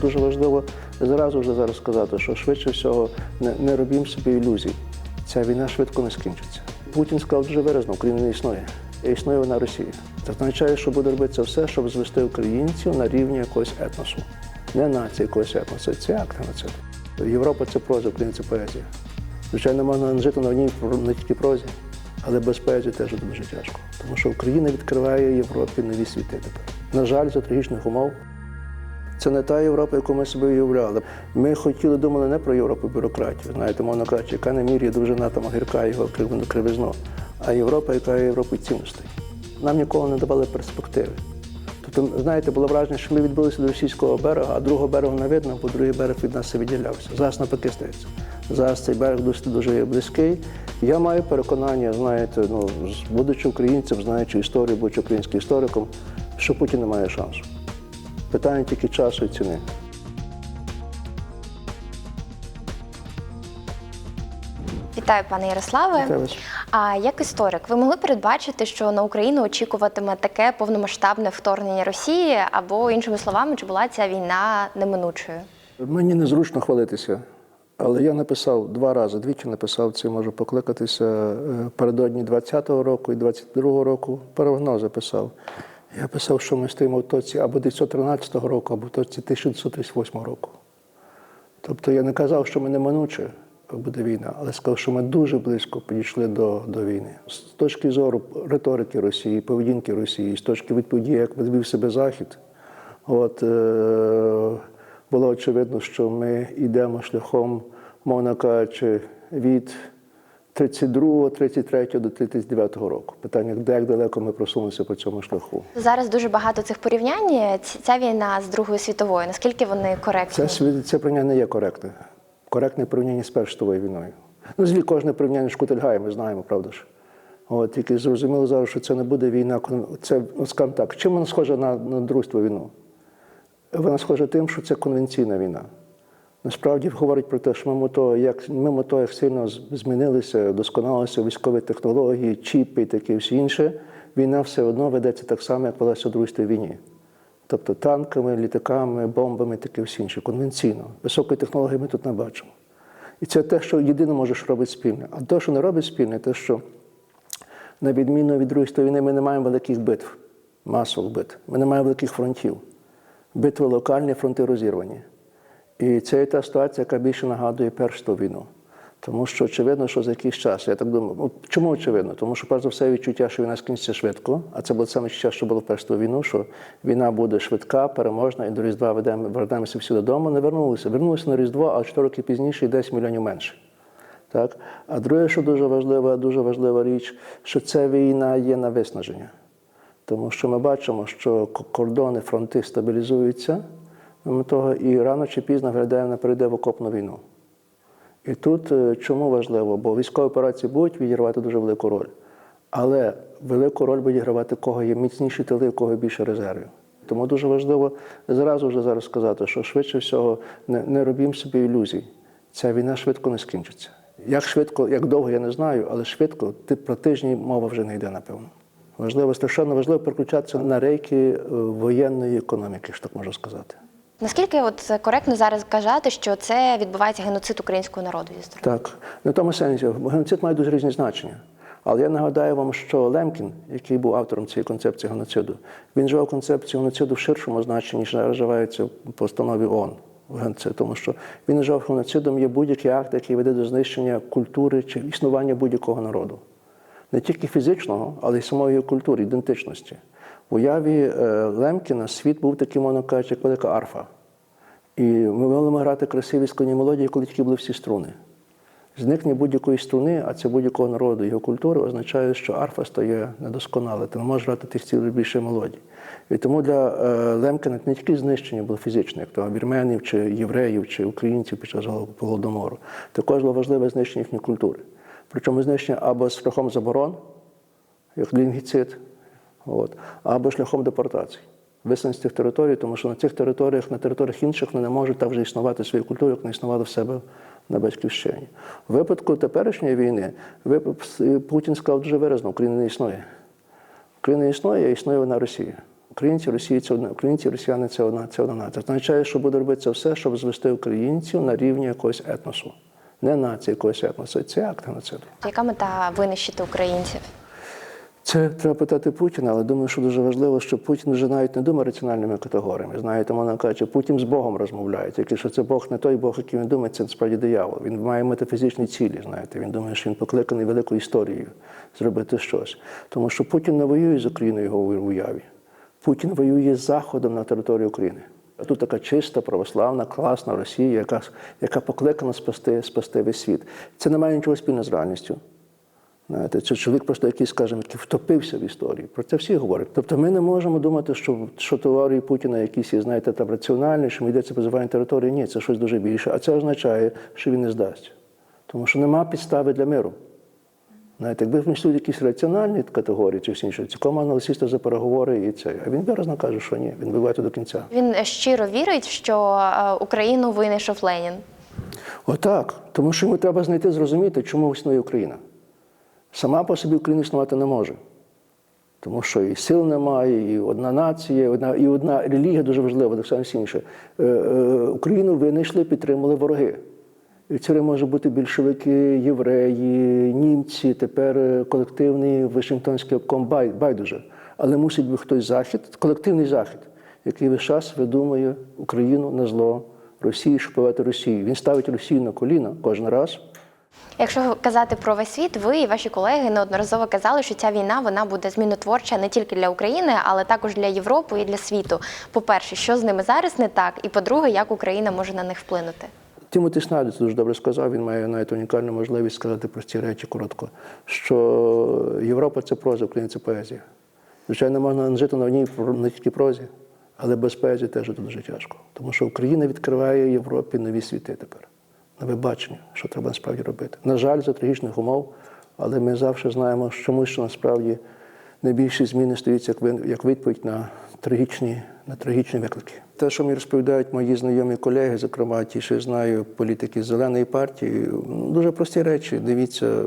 Дуже важливо зразу вже зараз сказати, що швидше всього не, не робімо собі ілюзій. Ця війна швидко не скінчиться. Путін сказав дуже виразно, Україна не існує. І існує вона Росія. Це означає, що буде робитися все, щоб звести українців на рівні якогось етносу. Не нації якогось етносу, це акт геноциду. Європа це проза, Україна це поезія. Звичайно, можна жити на одній не тільки прозі, але без поезії теж дуже тяжко. Тому що Україна відкриває Європі нові світи тепер. На жаль, за трагічних умов. Це не та Європа, яку ми собі уявляли. Ми хотіли думали не про Європу бюрократію, знаєте, мовно кажучи, яка не міряє дружина там огірка його кривизну, а Європа, яка є Європою цінностей. Нам ніколи не давали перспективи. Тобто, знаєте, було враження, що ми відбулися до російського берега, а другого берегу не видно, бо другий берег від нас відділявся. Зараз навпаки стається. Зараз цей берег досить дуже близький. Я маю переконання, знаєте, ну, будучи українцем, знаючи історію, будучи українським істориком, що Путін не має шансу. Питання тільки часу і ціни. Вітаю, пане Ярославе. Вітаю. А як історик, ви могли передбачити, що на Україну очікуватиме таке повномасштабне вторгнення Росії, або іншими словами, чи була ця війна неминучою? Мені незручно хвалитися, але я написав два рази, двічі написав це, можу покликатися е, передодні 20-го року і 22-го року. Прогнози писав. Я писав, що ми стоїмо в тоці або 1913 року, або в тоці 1938 року. Тобто я не казав, що ми неминуче буде війна, але сказав, що ми дуже близько підійшли до, до війни. З точки зору риторики Росії, поведінки Росії, з точки відповіді, як вів себе Захід, от, е, було очевидно, що ми йдемо шляхом, мовно кажучи, від 32, 33 до 39 року. Питання, де як далеко ми просунулися по цьому шляху. Зараз дуже багато цих порівнянь. Ця війна з Другою світовою. Наскільки вони коректні? Це, це порівняння не є коректне. Коректне порівняння з Першою світовою війною. Ну, зві кожне порівняння шкутильгає, ми знаємо, правда ж. От, тільки зрозуміло зараз, що це не буде війна. Це, ну, скажімо так, чим вона схожа на, на Другу війну? Вона схожа тим, що це конвенційна війна. Насправді говорить про те, що мимо того, як, мимо того, як сильно змінилися, досконалися військові технології, чіпи і таке всі інше, війна все одно ведеться так само, як велася у Другій війні. Тобто танками, літаками, бомбами, таке всі інше, конвенційно. Високої технології ми тут не бачимо. І це те, що єдине може що робить спільне. А те, що не робить спільне, те, що на відміну від Другої війни, ми не маємо великих битв, масових битв. Ми не маємо великих фронтів. Битви локальні, фронти розірвані. І це та ситуація, яка більше нагадує Першу війну. Тому що очевидно, що за якийсь час, я так думаю, чому очевидно? Тому що перш за все відчуття, що війна скінчиться швидко, а це було саме відчуття, що було в Першу війну, що війна буде швидка, переможна, і до Різдва вернемося всі додому. Не вернулися. Вернулися на Різдво, а 4 роки пізніше і 10 мільйонів менше. Так? А друге, що дуже важлива, дуже важлива річ, що ця війна є на виснаження. Тому що ми бачимо, що кордони, фронти стабілізуються, того і рано чи пізно глядає перейде в окопну війну. І тут е, чому важливо? Бо військові операції будуть відігравати дуже велику роль. Але велику роль буде гравати, кого є міцніші тили, в кого більше резервів. Тому дуже важливо зразу вже зараз сказати, що швидше всього не, не робімо собі ілюзій. Ця війна швидко не скінчиться. Як швидко, як довго, я не знаю, але швидко ти- про тижні мова вже не йде, напевно. Важливо, страшенно важливо переключатися на рейки е, воєнної економіки, що так можна сказати. Наскільки от коректно зараз казати, що це відбувається геноцид українського народу зі сторони? Так, не в тому сенсі. Геноцид має дуже різні значення. Але я нагадаю вам, що Лемкін, який був автором цієї концепції геноциду, він вживав концепцію геноциду в ширшому значенні, ніж вживається в постанові ООН. Геноцид, тому що він вважав, геноцидом є будь-який акт, який веде до знищення культури чи існування будь-якого народу. Не тільки фізичного, але й самої культури, ідентичності. В уяві е, Лемкіна світ був таким, мовно кажучи, як велика арфа. І ми могли грати красиві складні мелодії, коли тільки були всі струни. Зникнення будь-якої струни, а це будь-якого народу, його культури, означає, що арфа стає недосконала. Ти не можеш грати тих цілих більше мелодій. І тому для е, Лемкіна не тільки знищення було фізичне, як то вірменів, чи євреїв, чи українців під час голодомору, також було важливе знищення їхньої культури. Причому знищення або шляхом заборон, як лінгіцид, от, або шляхом депортації. Виселення з цих територій, тому що на цих територіях, на територіях інших вони не можуть так вже існувати свою культуру, як не існували в себе на батьківщині. У випадку теперішньої війни Путін сказав дуже виразно, Україна не існує. Україна не існує, а існує вона Росія. Українці, Росії це одна, українці, росіяни це одна, це одна нація. Це означає, що буде робитися все, щоб звести українців на рівні якогось етносу. Не нації якогось етносу. Це акт геноциду. Яка мета винищити українців? Це треба питати Путіна, але думаю, що дуже важливо, що Путін вже навіть не думає раціональними категоріями. Знаєте, можна кажучи, Путін з Богом розмовляє, тільки що це Бог не той Бог, який він думає, це насправді диявол. Він має метафізичні цілі. Знаєте, він думає, що він покликаний великою історією зробити щось. Тому що Путін не воює з Україною його в уяві. Путін воює з Заходом на території України. А тут така чиста, православна, класна Росія, яка, яка покликана спасти, спасти весь світ. Це не має нічого спільного з реальністю. Знаєте, це чоловік просто якийсь, скажімо, який втопився в історії. Про це всі говорять. Тобто ми не можемо думати, що, що теорії Путіна якісь є, знаєте, там раціональні, що йдеться позивання території. Ні, це щось дуже більше. А це означає, що він не здасться. Тому що нема підстави для миру. Знаєте, якби внесли якісь раціональні категорії чи всі інші, цілком можна сісти за переговори і це. А він виразно каже, що ні, він вибиває до кінця. Він щиро вірить, що е, Україну винайшов Ленін. Отак. Тому що йому треба знайти, зрозуміти, чому існує Україна. Сама по собі Україна існувати не може. Тому що і сил немає, і одна нація, одна, і одна релігія дуже важлива, так само інше. Е, Україну винайшли, підтримали вороги. І це може бути більшовики, євреї, німці, тепер е, колективний Вашингтонський обком байдуже. Але мусить бути хтось захід, колективний захід, який весь час видумує Україну на зло Росії, щоб Росію. Він ставить Росію на коліна кожен раз. Якщо казати про весь світ, ви і ваші колеги неодноразово казали, що ця війна вона буде змінотворча не тільки для України, але також для Європи і для світу. По-перше, що з ними зараз не так, і по-друге, як Україна може на них вплинути. Тімоті Снайдер дуже добре сказав. Він має навіть унікальну можливість сказати прості речі коротко. Що Європа це проза, Україна це поезія. Звичайно, можна жити на одній про- не тільки прозі, але без поезії теж дуже тяжко. Тому що Україна відкриває Європі нові світи тепер, нове бачення, що треба насправді робити. На жаль, за трагічних умов, але ми завжди знаємо, що чомусь що насправді найбільші зміни стаються як відповідь на трагічні, на трагічні виклики. Те, що мені розповідають мої знайомі колеги, зокрема ті, що я знаю, політики зеленої партії, дуже прості речі. Дивіться,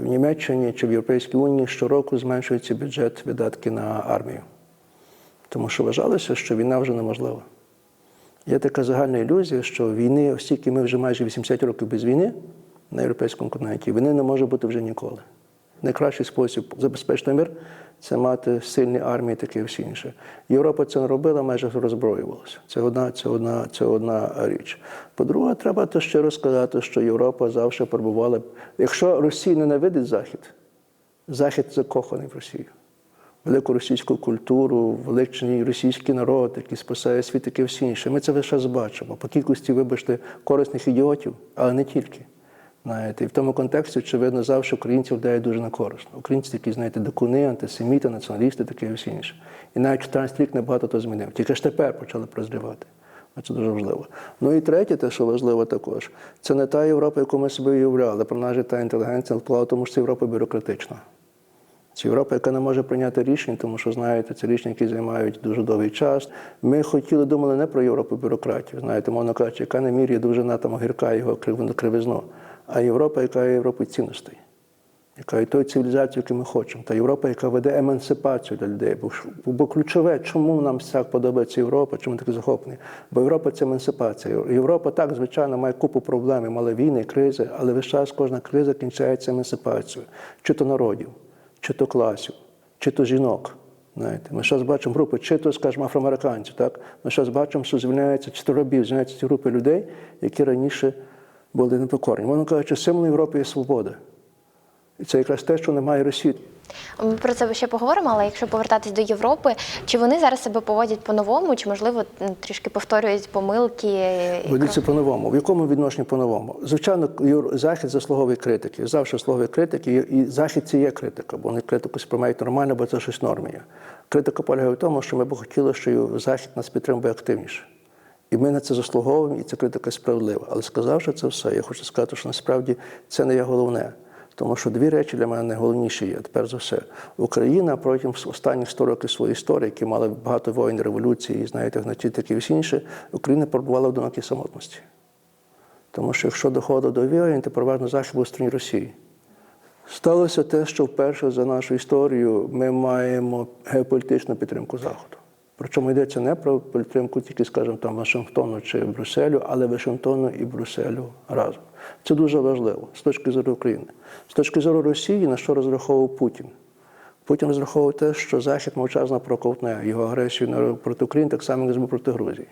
в Німеччині чи в Європейській Унії щороку зменшується бюджет видатки на армію. Тому що вважалося, що війна вже неможлива. Є така загальна ілюзія, що війни, оскільки ми вже майже 80 років без війни на європейському континенті, війни не може бути вже ніколи. Найкращий спосіб забезпечити мир це мати сильні армії, таке і всі інше. Європа це не робила, майже роззброювалася. Це одна, це одна, це одна річ. По-друге, треба то щиро сказати, що Європа завжди перебувала. Якщо Росія ненавидить Захід, Захід закоханий в Росію. Велику російську культуру, величний російський народ, який спасає світ, таке всі інше. Ми це час бачимо. По кількості, вибачте, корисних ідіотів, але не тільки. Знаєте, і в тому контексті, очевидно, завжди українців вдає дуже на корисно. Українці такі, знаєте, дикуни, антисеміти, націоналісти, таке і всі інше. І навіть 14 рік небагато то змінив. Тільки ж тепер почали прозрівати. Це дуже важливо. Ну і третє, те, що важливо також, це не та Європа, яку ми собі уявляли. Про нас та інтелігенція впливала, тому що це Європа бюрократична. Це Європа, яка не може прийняти рішень, тому що знаєте, це рішення, які займають дуже довгий час. Ми хотіли думали не про Європу бюрократію, знаєте, мовно кажучи, яка не міряє довжина там огірка його крив- кривизну, а Європа, яка є Європою цінностей, яка є тою цивілізацією, яку ми хочемо, та Європа, яка веде емансипацію для людей. Бо, бо ключове, чому нам так подобається Європа, чому ми такі захоплені? Бо Європа це емансипація. Європа так, звичайно, має купу проблем, мала війни, кризи, але весь час кожна криза кінчається емансипацією, чи то народів чи то класів, чи то жінок. Знаєте, ми зараз бачимо групи, чи то, скажімо, афроамериканців. Так? Ми зараз бачимо, що звільняються чи то рабів, звільняються ці групи людей, які раніше були непокорні. Воно що символом Європи є свобода. І це якраз те, що немає Росії. Ми про це ще поговоримо, але якщо повертатись до Європи, чи вони зараз себе поводять по-новому, чи можливо трішки повторюють помилки? і Ведеться по-новому. В якому відношенні по-новому? Звичайно, Захід заслуговує критики. Завжди заслуговує критики, і Захід це є критика, бо вони критику сприймають нормально, бо це щось норми. Критика полягає в тому, що ми б хотіли, що Захід нас підтримує активніше. І ми на це заслуговуємо, і ця критика справедлива. Але сказавши це все, я хочу сказати, що насправді це не є головне. Тому що дві речі для мене найголовніші є. Тепер за все. Україна протягом останніх 100 років своєї історії, які мали багато воїн, революцій, знаєте, гночі, і всі інше, Україна перебувала в одинокій самотності. Тому що якщо доходило до воєн, то переважно Захід був в стороні Росії. Сталося те, що вперше за нашу історію ми маємо геополітичну підтримку Заходу. Причому йдеться не про підтримку тільки, скажімо, там Вашингтону чи Брюсселю, але Вашингтону і Брюсселю разом. Це дуже важливо з точки зору України. З точки зору Росії, на що розраховував Путін? Путін розраховував те, що Захід мовчазно проковтне його агресію проти України, так само, як і проти Грузії.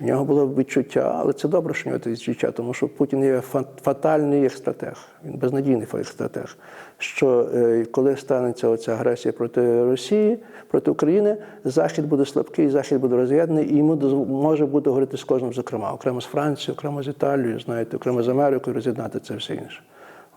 У нього було відчуття, але це добре, що у нього це відчуття, тому що Путін є фатальний як стратег, він безнадійний стратег. Що е, коли станеться оця агресія проти Росії, проти України, Захід буде слабкий, Захід буде роз'єднаний, і йому може бути говорити з кожним, зокрема, окремо з Францією, окремо з Італією, знаєте, окремо з Америкою, роз'єднати це все інше.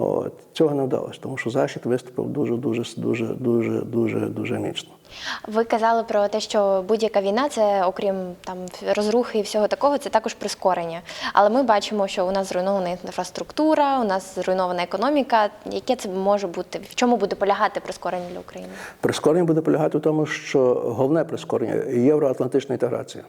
От. Цього не вдалося, тому що Захід виступив дуже, дуже, дуже, дуже, дуже, дуже міцно. Ви казали про те, що будь-яка війна це, окрім там розрухи і всього такого, це також прискорення. Але ми бачимо, що у нас зруйнована інфраструктура, у нас зруйнована економіка. Яке це може бути? В чому буде полягати прискорення для України? Прискорення буде полягати в тому, що головне прискорення євроатлантична інтеграція.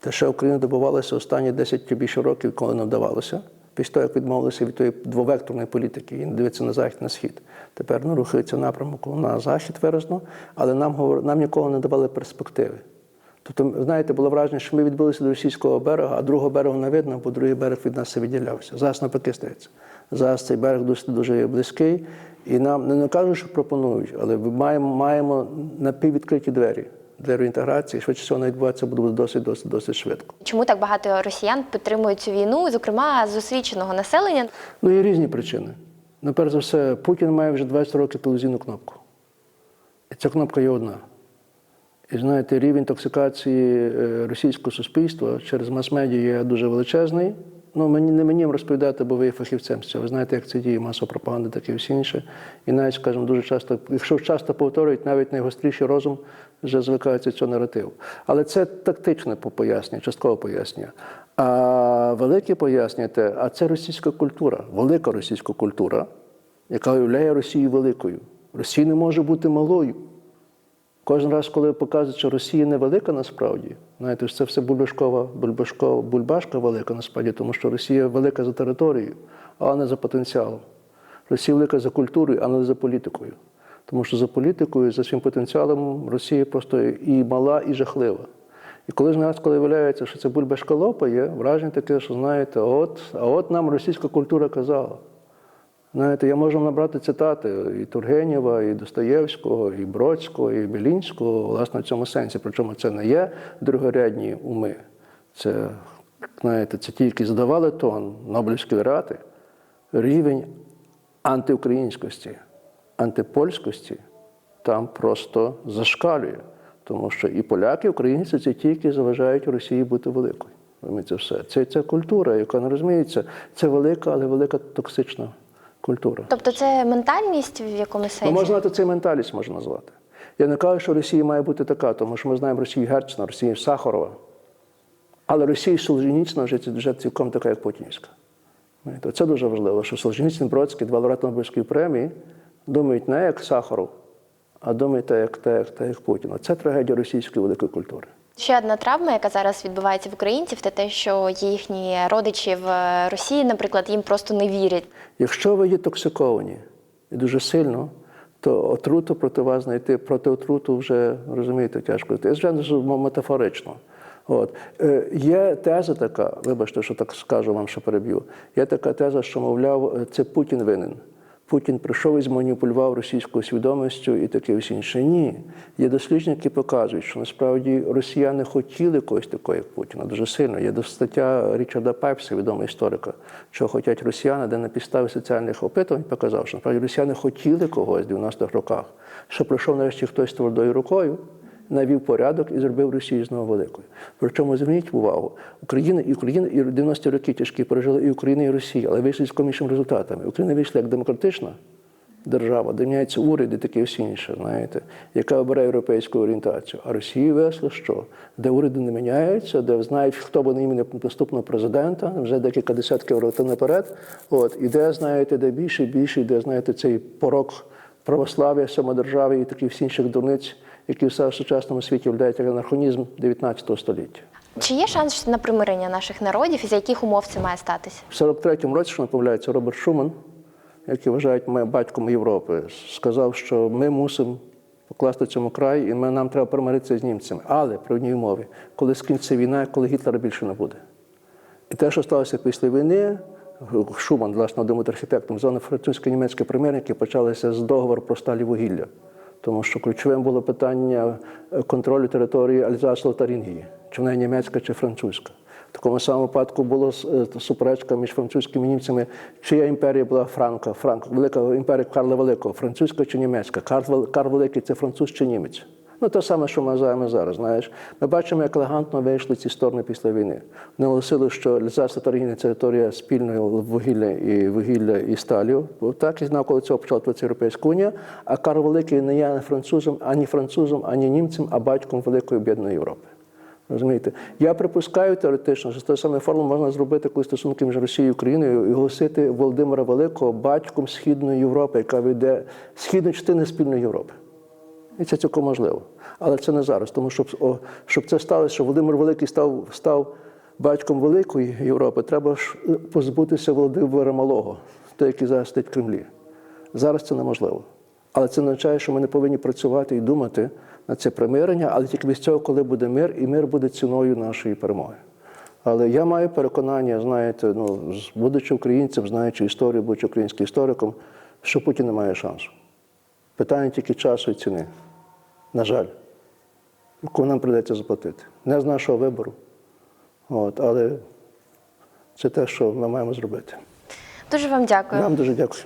Те, що Україна добувалася останні 10 чи більше років, коли не вдавалося, після того, як відмовилися від тої двовекторної політики не дивиться на захід, на схід. Тепер ну, рухається напрямок на захід виразно, але нам, нам ніколи не давали перспективи. Тобто, знаєте, було враження, що ми відбилися до російського берега, а другого берегу не видно, бо другий берег від нас відділявся. Зараз навпаки стається. Зараз цей берег досить дуже близький, і нам не кажуть, що пропонують, але ми маємо, маємо напіввідкриті двері. Двері інтеграції, швидше всього, вона відбувається буде досить, досить, досить швидко. Чому так багато росіян підтримують цю війну, зокрема з освіченого населення? Ну, є різні причини. Ну, перш за все, Путін має вже 20 років телевізійну кнопку. І ця кнопка є одна. І знаєте, рівень токсикації е, російського суспільства через мас-медіа є дуже величезний. Ну, мені не мені розповідати, бо ви є фахівцем з цього. Ви знаєте, як це діє масова пропаганда, так і всі інше. І навіть, скажімо, дуже часто, якщо часто повторюють, навіть найгостріший розум вже звикається цього наративу. Але це тактичне пояснення, часткове пояснення. А велике пояснення те, а це російська культура, велика російська культура, яка уявляє Росію великою. Росія не може бути малою. Кожен раз, коли показують, що Росія невелика насправді, знаєте, це все бульбашкова, бульбашкова, бульбашка велика насправді, тому що Росія велика за територією, а не за потенціалом. Росія велика за культурою, а не за політикою. Тому що за політикою, за своїм потенціалом Росія просто і мала, і жахлива. І коли ж нас, коли виявляється, що це бульбашка лопає, враження таке, що знаєте, от, а от нам російська культура казала. Знаєте, я можу набрати цитати і Тургенєва, і Достоєвського, і Бродського, і Белінського, власне, в цьому сенсі. Причому це не є другорядні уми. Це, знаєте, це тільки здавали тон Нобелівські лауреати. Рівень антиукраїнськості, антипольськості там просто зашкалює. Тому що і поляки, і українці це тільки заважають Росії бути великою. Розумієте, все. Це, це культура, яка не розуміється. Це велика, але велика токсична культура. Тобто це ментальність в якомусь Ну, можна це менталість, можна назвати. Я не кажу, що Росія має бути така, тому що ми знаємо Росію Герцена, Росію Сахарова. Але Росія Солженіцина вже, вже цілком така, як Путінська. Це дуже важливо, що Солженіцин, Бродський, два лауреати Нобелівської премії думають не як Сахаров, а думають як, так, як, так, як Путін. Це трагедія російської великої культури. Ще одна травма, яка зараз відбувається в українців, це те, що їхні родичі в Росії, наприклад, їм просто не вірять. Якщо ви є токсиковані і дуже сильно, то отруту проти вас знайти, проти отруту вже розумієте, тяжко. Це вже дуже метафорично. От. Е, є теза така, вибачте, що так скажу вам, що переб'ю. Є така теза, що, мовляв, е, це Путін винен. Путін прийшов і зманіпулював російською свідомістю і таке все інше. Ні. Є дослідження, які показують, що насправді росіяни хотіли когось такого, як Путіна, дуже сильно. Є стаття Річарда Пепса, відомого історика, що хочуть росіяни, де на підставі соціальних опитувань показав, що насправді росіяни хотіли когось в 90-х роках, що прийшов нарешті хтось твердою рукою. Навів порядок і зробив Росію знову великою. Причому зверніть увагу, Україна і Україна і 90-ті роки тяжкі пережили і Україна, і Росія, але вийшли з комічними результатами. Україна вийшла як демократична держава, де міняються уряди, таке всі інше, знаєте, яка обирає європейську орієнтацію. А Росія вийшла що? Де уряди не міняються, де знають, хто буде імені наступного президента, вже декілька десятків років наперед. От, і де, знаєте, де більше більше, де, знаєте, цей порок православ'я, самодержави і таких всіх інших дурниць, які все в сучасному світі вляють як анархонізм 19 століття. Чи є шанс на примирення наших народів, і за яких умов це має статися? В 43-му році, що не Роберт Шуман, який вважають мене батьком Європи, сказав, що ми мусимо покласти цьому край, і ми, нам треба примиритися з німцями. Але при одній умові, коли скінчиться війна, коли Гітлера більше не буде. І те, що сталося після війни, Шуман, власне, від архітектом, зони французько-німецькі примірники почалися з договору про сталі вугілля. Тому що ключовим було питання е, контролю території Альзасу та Рінгії, чи вона німецька, чи французька. В такому самому випадку була е, суперечка між французькими і німцями, чия імперія була Франка, Франк, велика імперія Карла Великого, французька чи німецька. Карл Великий це француз чи німець. Ну, те саме, що ми знаємо зараз. Знаєш, ми бачимо, як елегантно вийшли ці сторони після війни. Вони оголосили, що Рінгія – це територія спільної вугілля і вугілля і сталі. Бо Так і знав, коли цього почала творитися Європейська Унія. А Карл Великий не є французом, ані французом, ані німцем, а батьком Великої об'єднаної Європи. Розумієте? Я припускаю теоретично, що з тої самої форми можна зробити, коли стосунки між Росією і Україною, і оголосити Володимира Великого батьком Східної Європи, яка веде східної частини спільної Європи. І це цілком можливо. Але це не зараз. Тому щоб, о, щоб це сталося, що Володимир Великий став, став батьком Великої Європи, треба ж е, позбутися Володимира Малого, той, який зараз стоїть в Кремлі. Зараз це неможливо. Але це означає, що ми не повинні працювати і думати на це примирення, але тільки без цього, коли буде мир, і мир буде ціною нашої перемоги. Але я маю переконання, знаєте, ну, будучи українцем, знаючи історію, будучи українським істориком, що Путін не має шансу. Питання тільки часу і ціни. На жаль, яку нам прийдеться заплатити. Не з нашого вибору. От, але це те, що ми маємо зробити. Дуже вам дякую. Вам дуже дякую.